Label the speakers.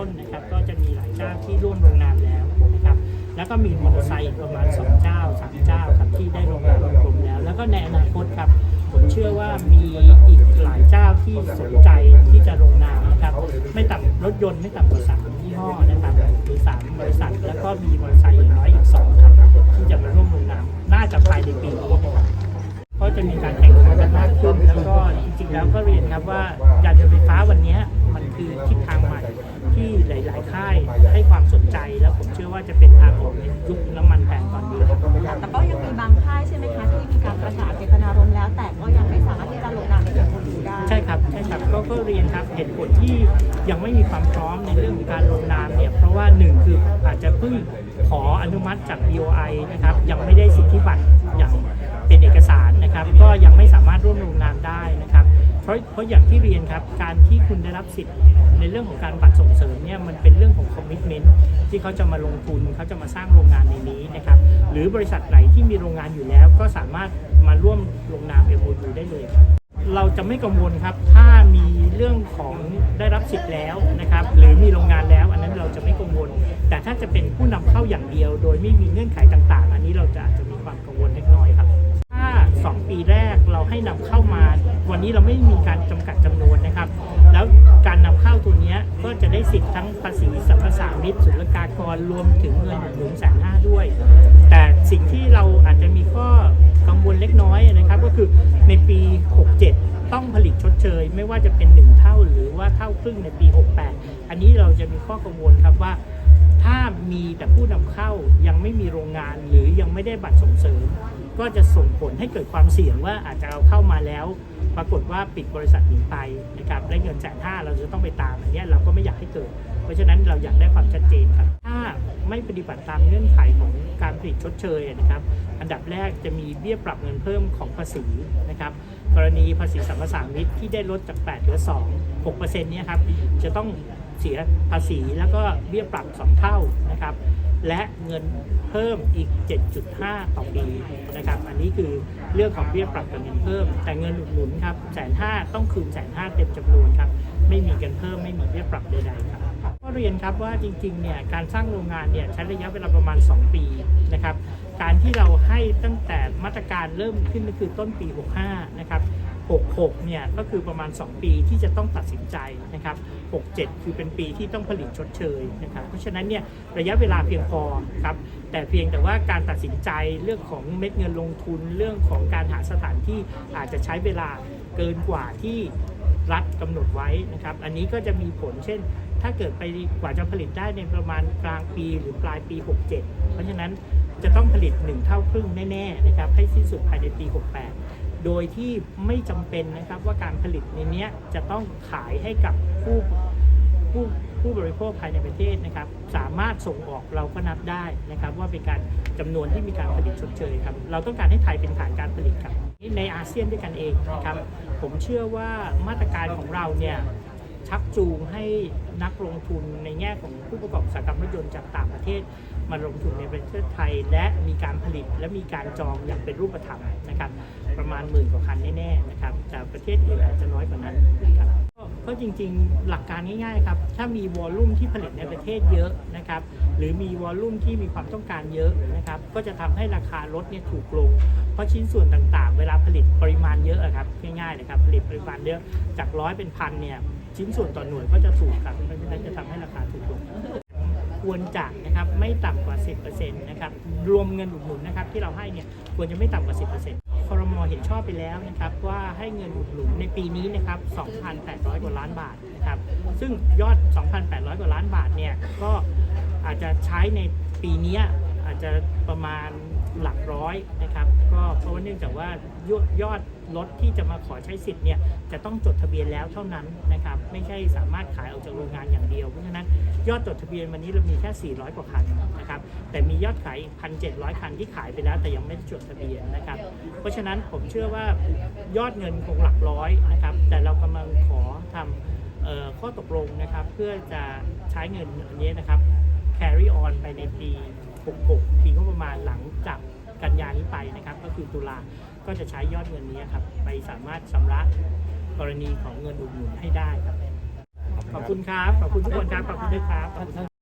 Speaker 1: ้นนะครับ ก็จะมีหลายเจ้าที่ร่วมลงนามแล้วนะครับ แล้วก็มีมอเตอร์ไซค์ประมาณ2เจ้าสามเจ้าครับที่ได้ลงนามลงกลุ่มแล้ว แล้วก็ในอนาคตครับผมเชื่อว่ามีอีกหลายเจ้าที่สนใจที่จะลงนามนะครับ ไม่ต่ำรถยนต์ไม่ต่ำกว่าสามยี่ห้อนะครับหรือสามบริษัทแล้วก็มีมอเตอร์ไซค์อย่างน้อยอีกสองครับที่จะมาร่วมลงนามน่าจะภายในปีนี้ก็จะมีการแข่งขันกันมากขึ้นแล้วก็จริงๆแล้วก็เรียนครับว่าการยนต์ไฟฟ้าวันนี้มันคือทิศทางใหม่ ที่หลาย ๆ ค่ายให้ความสนใจแล้วผมเชื่อว่าจะเป็นทางออกในยุคน้ำมันแพงตอนนี้ครับ
Speaker 2: แต่ก็ยังมีบางค่ายใช่ไหมคะที่มีการประกาศเจตนารมณ์แล้ว แต่ก็ยังไม่สามารถที่จะลงนามในการพูดได้
Speaker 1: ใช่ครับใช่ครับก็ก็เรียนครับเหตุผลที่ยังไม่มีความพร้อมในเรื่องของการลงนามเนี่ยเพราะว่าหนึ่งคืออาจจะเพิ่งขออนุมัติจาก BOI นะครับยังไม่ได้สิทธิบัตรอย่างเป็นเอกสารนะครับ ก็ยังไม่สามารถร่วมลงนามได้นะครับ เพราะเพราะอย่างที่เรียนครับการที่คุณได้รับสิทธิ์ ในเรื่องของการบัตรส่งเสริมเนี่ยมันเป็นเรื่องของคอมมิชเมนต์ที่เขาจะมาลงทุนเขาจะมาสร้างโรงงานในนี้นะครับหรือบริษัทไหนที่มีโรงงานอยู่แล้ว ก็สามารถมาร่วมลงนาม MOU ได้เลยครับเราจะไม่กังวลครับ ถ้ามีเรื่องของได้รับสิทธิ์แล้วนะครับ หรือมีโรงงานแล้ว อันนั้นเราจะไม่กังวล แต่ถ้าจะเป็นผู้นำเข้าอย่างเดียว โดยไม่มีเงื่อนไขต่าง ๆ อันนี้เราจะอาจจะมีความกังวลเล็กน้อยครับ ถ้า 2 ปีแรกเราให้นำเข้ามา วันนี้เราไม่มีการจำกัดจำนวนนะครับ แล้ว การนำเข้าตัวนี้ก็จะได้สิทธิ์ทั้งภาษีสรรพสามิตศุลกากรรวมถึงเงินหนุนแสนห้าด้วย แต่สิ่งที่เราอาจจะมีข้อกังวลเล็กน้อยนะครับก็คือในปี 67 ต้องผลิตชดเชย ไม่ว่าจะเป็น 1 เท่าหรือว่าเท่าครึ่งในปี 68 อันนี้เราจะมีข้อกังวลครับว่าถ้ามีแต่ผู้นำเข้ายังไม่มีโรงงานหรือยังไม่ได้บัตรส่งเสริม ก็จะส่งผลให้เกิดความเสี่ยงว่าอาจจะเอาเข้ามาแล้ว ปรากฏว่าปิดบริษัทหนีไปนะครับและเงินแสนห้าเราจะต้องไปตามอันนี้เราก็ไม่อยากให้เกิด เพราะฉะนั้นเราอยากได้ความชัดเจนครับ ถ้าไม่ปฏิบัติตามเงื่อนไขของการผลิตชดเชยนะครับ อันดับแรกจะมีเบี้ยปรับเงินเพิ่มของภาษีนะครับกรณีภาษีสัมปทานมิตที่ได้ลดจาก 8เหลือ 2 6%เนี่ยครับจะต้องเสียภาษีแล้วก็เบี้ยปรับ 2 เท่านะครับ และเงินเพิ่มอีก 7.5 ต่อปีนะครับ อันนี้คือเรื่องของเบี้ยปรับกับเงินเพิ่ม แต่เงินอุดหนุนครับแสนห้าต้องคืนแสนห้าเต็มจำนวนครับ ไม่มีกันเพิ่มไม่มีเบี้ยปรับใดๆครับก็เรียนครับว่าจริงๆเนี่ยการสร้างโรงงานเนี่ยใช้ระยะเวลาประมาณ 2 ปีนะครับ การที่เราให้ตั้งแต่มาตรการเริ่มขึ้นก็คือต้นปี 65 นะครับ 66เนี่ยก็คือประมาณ 2 ปีที่จะต้องตัดสินใจนะครับ67 คือเป็นปีที่ต้องผลิตชดเชยนะครับเพราะฉะนั้นเนี่ยระยะเวลาเพียงพอครับแต่เพียงแต่ว่าการตัดสินใจเรื่องของเม็ดเงินลงทุนเรื่องของการหาสถานที่อาจจะใช้เวลาเกินกว่าที่รัฐกำหนดไว้นะครับ อันนี้ก็จะมีผลเช่น ถ้าเกิดไปกว่าจะผลิตได้ในประมาณกลางปีหรือปลายปี 67 เพราะฉะนั้นจะต้องผลิต 1 เท่าครึ่งแน่ๆนะครับให้สิ้นสุดภายในปี 68 โดยที่ไม่จำเป็นนะครับว่าการผลิตในนี้จะต้องขายให้กับผู้ผู้ผู้บริโภคภายในประเทศนะครับ สามารถส่งออกเราก็นับได้นะครับ ว่าเป็นการจำนวนที่มีการผลิตชดเชยครับ เราต้องการให้ไทยเป็นฐานการผลิตครับในอาเซียนด้วยกันเองนะครับ ผมเชื่อว่ามาตรการของเราเนี่ยชักจูงให้นักลงทุนในแง่ของผู้ประกอบอุตสาหกรรมรถยนต์จากต่างประเทศมาลงทุนในประเทศไทย และมีการผลิตและมีการจองอย่างเป็นรูปธรรมนะครับ ประมาณหมื่นกว่าคันแน่ๆนะครับแต่ประเทศอื่นอาจจะน้อยกว่านั้นนะครับก็จริงๆหลักการง่ายๆครับถ้ามีวอลลุ่มที่ผลิตในประเทศเยอะนะครับหรือมีวอลลุ่มที่มีความต้องการเยอะนะครับก็จะทำให้ราคารถเนี่ยถูกลง เพราะชิ้นส่วนต่างๆ เวลาผลิตปริมาณเยอะอะครับง่ายๆเลยครับผลิตปริมาณเยอะจากร้อยเป็นพันเนี่ยชิ้นส่วนต่อหน่วยก็จะถูกครับเพราะฉะนั้นจะทำให้ราคาถูกลงควรจะนะครับไม่ต่ำกว่า 10%นะครับรวมเงินอุดหนุนนะครับที่เราให้เนี่ยควรจะไม่ต่ำกว่า 10% คอรมอเห็นชอบไปแล้วนะครับว่าให้เงินอุดหนุนในปีนี้นะครับ 2,800 กว่าล้านบาทนะครับ ซึ่งยอด 2,800 กว่าล้านบาทเนี่ยก็อาจจะใช้ในปีเนี้ยอาจจะประมาณหลักร้อยนะครับ ก็เพราะว่าเนื่องจากว่ายอดยอดรถที่จะมาขอใช้สิทธิ์เนี่ยจะต้องจดทะเบียนแล้วเท่านั้นนะครับ ไม่ใช่สามารถขายออกจากโรงงานอย่างเดียว เพราะฉะนั้น ยอดจดทะเบียนวันนี้เรามีแค่ 400 กว่าคันนะครับแต่มียอดขายอีก 1,700 คันที่ขายไปแล้ว แต่ยังไม่ได้จดทะเบียนนะครับเพราะฉะนั้นผมเชื่อว่ายอดเงินคงหลักร้อยนะครับแต่เรากำลังขอทำออข้อตกลงนะครับเพื่อจะใช้เงินอันนี้นะครับ carry on ไปในปี 66 ปีงบประมาณหลังจากกันยานี้ไปนะครับ ก็คือตุลาก็จะใช้ยอดเงินนี้ครับไปสามารถชำระกรณีของเงินอุดหนุนให้ได้ครับ ขอบคุณครับ ขอบคุณทุกคนครับ ขอบคุณด้วยครับขอบคุณ